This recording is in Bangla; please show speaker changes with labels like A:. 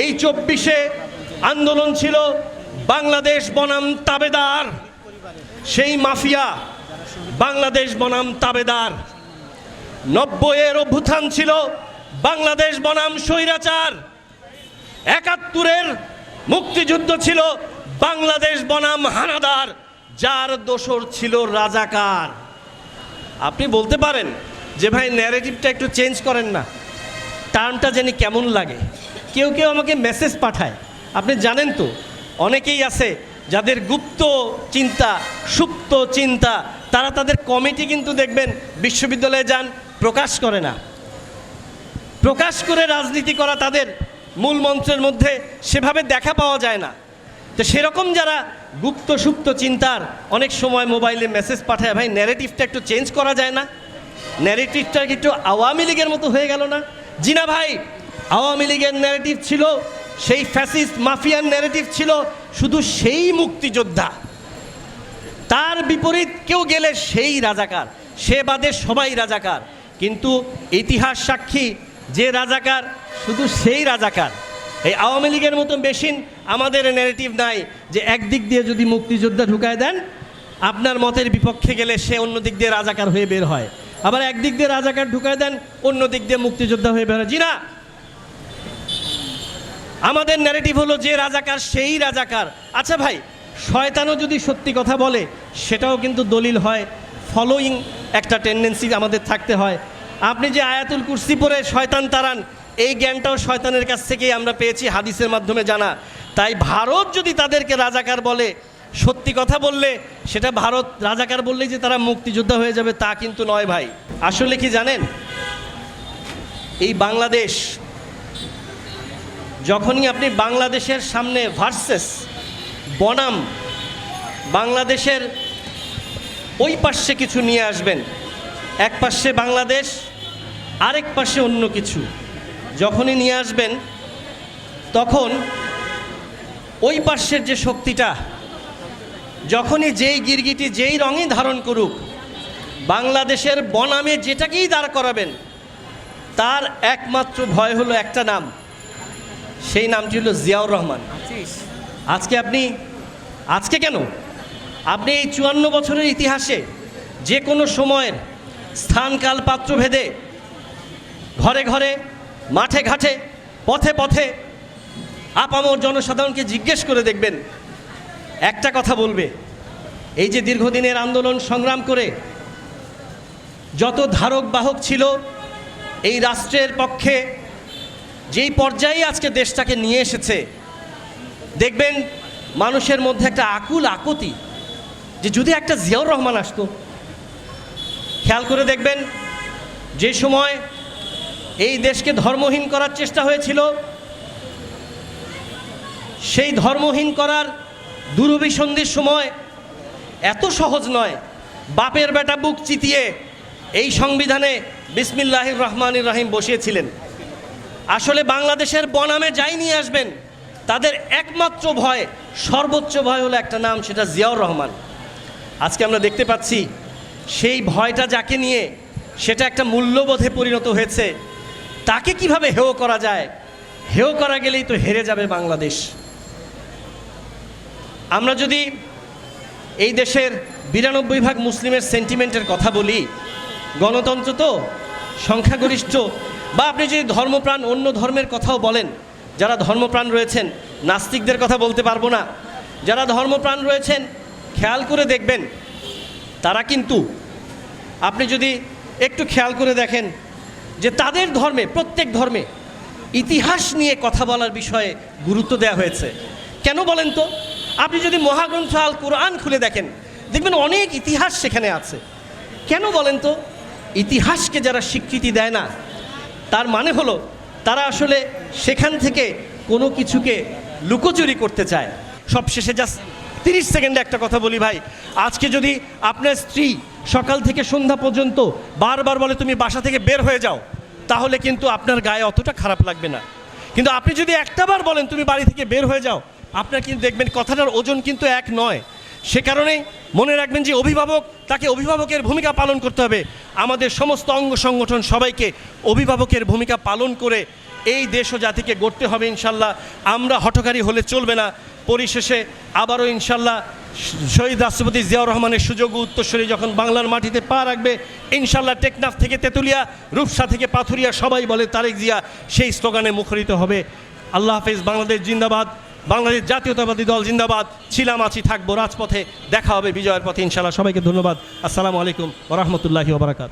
A: এই চব্বিশে আন্দোলন ছিল বাংলাদেশ বনাম তাবেদার, সেই মাফিয়া বাংলাদেশ বনাম তাবেদার। নব্বইয়ের অভ্যুত্থান ছিল বাংলাদেশ বনাম স্বৈরাচার। একাত্তরের মুক্তিযুদ্ধ ছিল বাংলাদেশ বনাম হানাদার, যার দোসর ছিল রাজাকার। আপনি বলতে পারেন যে ভাই ন্যারেটিভটা একটু চেঞ্জ করেন না। টার্মটা জানি কেমন লাগে? কেউ কেউ আমাকে মেসেজ পাঠায়। আপনি জানেন তো, অনেকেই আছে যাদের গুপ্ত চিন্তা, সুপ্ত চিন্তা, তারা তাদের কমিটি কিন্তু দেখবেন বিশ্ববিদ্যালয়ে যান, প্রকাশ করে না। প্রকাশ করে রাজনীতি করা তাদের মূল মন্ত্রের মধ্যে সেভাবে দেখা পাওয়া যায় না। তো সেরকম যারা গুপ্ত, সুপ্ত চিন্তার অনেক সময় মোবাইলে মেসেজ পাঠায়, ভাই ন্যারেটিভটা একটু চেঞ্জ করা যায় না। ন্যারেটিভটা একটু আওয়ামী লীগের মতো হয়ে গেল না? জি না ভাই আওয়ামী লীগের ন্যারেটিভ ছিল, সেই ফ্যাসিস্ট মাফিয়ার ন্যারেটিভ ছিল শুধু সেই মুক্তিযোদ্ধা। তার বিপরীত কেউ গেলে সেই রাজাকার, সে বাদে সবাই রাজাকার। কিন্তু ইতিহাস সাক্ষী যে রাজাকার শুধু সেই রাজাকার। এই আওয়ামী লীগের মতো মেশিন আমাদের ন্যারেটিভ নাই যে একদিক দিয়ে যদি মুক্তিযোদ্ধা ঢুকায় দেন, আপনার মতের বিপক্ষে গেলে সে অন্য দিক দিয়ে রাজাকার হয়ে বের হয়। আবার একদিক দিয়ে রাজাকার ঢুকায় দেন, অন্য দিক দিয়ে মুক্তিযোদ্ধা হয়ে বের হয়। জি না? আমাদের ন্যারেটিভ হলো যে রাজাকার, সেই রাজাকার। আচ্ছা ভাই, শয়তানও যদি সত্যি কথা বলে, সেটাও কিন্তু দলিল হয়। ফলোয়িং একটা টেন্ডেন্সি আমাদের থাকতে হয়। আপনি যে আয়াতুল কুরসি পরে শয়তান তারান, এই জ্ঞানটাও শয়তানের কাছ থেকেই আমরা পেয়েছি হাদিসের মাধ্যমে জানা। তাই ভারত যদি তাদেরকে রাজাকার বলে, সত্যি কথা বললে, সেটা ভারত রাজাকার বললেই যে তারা মুক্তিযোদ্ধা হয়ে যাবে, তা কিন্তু নয় ভাই। আসলে কি জানেন? এই বাংলাদেশ যখনই আপনি বাংলাদেশের সামনে ভার্সেস বনাম বাংলাদেশের ওই পাশে কিছু নিয়ে আসবেন, এক পাশে বাংলাদেশ, আরেক পাশে অন্য কিছু। যখনই নিয়ে আসবেন, তখন ওই পাশের যে শক্তিটা, যখনই যেই গিরগিটি, যেই রঙই ধারণ করুক, বাংলাদেশের বনামে যেটাকেই দাঁড় করাবেন, তার একমাত্র ভয় হলো একটা নাম। সেই নামটি হলো জিয়াউর রহমান। আজকে আপনি আজকে কেন? আপনি এই চুয়ান্ন বছরের ইতিহাসে যে কোনো সময়ের স্থানকাল পাত্রভেদে ঘরে ঘরে মাঠে ঘাটে পথে পথে আপামর জনসাধারণকে জিজ্ঞেস করে দেখবেন একটা কথা বলবে এই যে দীর্ঘদিনের আন্দোলন সংগ্রাম করে যত ধারক বাহক ছিল এই রাষ্ট্রের পক্ষে যেই পর্যায়ে আজকে দেশটাকে নিয়ে এসেছে, দেখবেন মানুষের মধ্যে একটা আকুল আকুতি যে যদি একটা জিয়াউর রহমান আসতো, খেয়াল করে দেখবেন যে সময় এই দেশকে ধর্মহীন করার চেষ্টা হয়েছিল, সেই ধর্মহীন করার দুরভিসন্ধির সময় এত সহজ নয়, বাপের বেটা বুক চিতিয়ে এই সংবিধানে বিসমিল্লাহির রহমান রাহিম বসিয়েছিলেন। আসলে বাংলাদেশের বনামে যাই নিয়ে আসবেন, তাদের একমাত্র ভয়, সর্বোচ্চ ভয় হলো একটা নাম, সেটা জিয়াউর রহমান। আজকে আমরা দেখতে পাচ্ছি, সেই ভয়টা যাকে নিয়ে সেটা একটা মূল্যবোধে পরিণত হয়েছে। তাকে কীভাবে হেয় করা যায়? হেয় করা গেলেই তো হেরে যাবে বাংলাদেশ। আমরা যদি এই দেশের বিরানব্বই ভাগ মুসলিমের সেন্টিমেন্টের কথা বলি, গণতন্ত্র তো সংখ্যাগরিষ্ঠ বা আপনি যদি ধর্মপ্রাণ অন্য ধর্মের কথাও বলেন, যারা ধর্মপ্রাণ রয়েছেন, নাস্তিকদের কথা বলতে পারব না। যারা ধর্মপ্রাণ রয়েছেন, খেয়াল করে দেখবেন, তারা কিন্তু আপনি যদি একটু খেয়াল করে দেখেন যে তাদের ধর্মে, প্রত্যেক ধর্মে ইতিহাস নিয়ে কথা বলার বিষয়ে গুরুত্ব দেওয়া হয়েছে। কেন বলেন তো? আপনি যদি মহাগ্রন্থ আল কোরআন খুলে দেখেন, দেখবেন অনেক ইতিহাস সেখানে আছে। কেন বলেন তো? ইতিহাসকে যারা স্বীকৃতি দেয় না, তার মানে হলো তারা আসলে সেখান থেকে কোনো কিছুকে লুকোচুরি করতে চায়। সব শেষে জাস্ট তিরিশ সেকেন্ডে একটা কথা বলি ভাই। আজকে যদি আপনার স্ত্রী সকাল থেকে সন্ধ্যা পর্যন্ত বারবার বলে তুমি বাসা থেকে বের হয়ে যাও, তাহলে কিন্তু আপনার গায়ে অতটা খারাপ লাগবে না। কিন্তু আপনি যদি একটাবার বলেন তুমি বাড়ি থেকে বের হয়ে যাও, আপনার কিন্তু দেখবেন কথাটার ওজন কিন্তু এক নয়। সে কারণেই মনে রাখবেন যে অভিভাবক, তাকে অভিভাবকের ভূমিকা পালন করতে হবে। আমাদের সমস্ত অঙ্গ সংগঠন সবাইকে অভিভাবকের ভূমিকা পালন করে এই দেশ ও জাতিকে গড়তে হবে ইনশাল্লাহ। আমরা হঠকারী হলে চলবে না। পরিশেষে আবারও ইনশাল্লাহ শহীদ রাষ্ট্রপতি জিয়াউর রহমানের সুযোগ ও উত্তরস্বরী যখন বাংলার মাটিতে পা রাখবে, ইনশাল্লাহ টেকনাফ থেকে তেঁতুলিয়া, রূপসা থেকে পাথুরিয়া সবাই বলে তারেক জিয়া সেই স্লোগানে মুখরিত হবে। আল্লাহ হাফেজ, বাংলাদেশ জিন্দাবাদ। বাংলাদেশ জাতীয়তাবাদী দল জিন্দাবাদ। ছিলাম আছি, থাকব রাজপথে। দেখা হবে বিজয়ের পথে ইনশাল্লাহ সবাইকে ধন্যবাদ। আসসালামু আলাইকুম রহমতুল্লাহি ওবরাকাত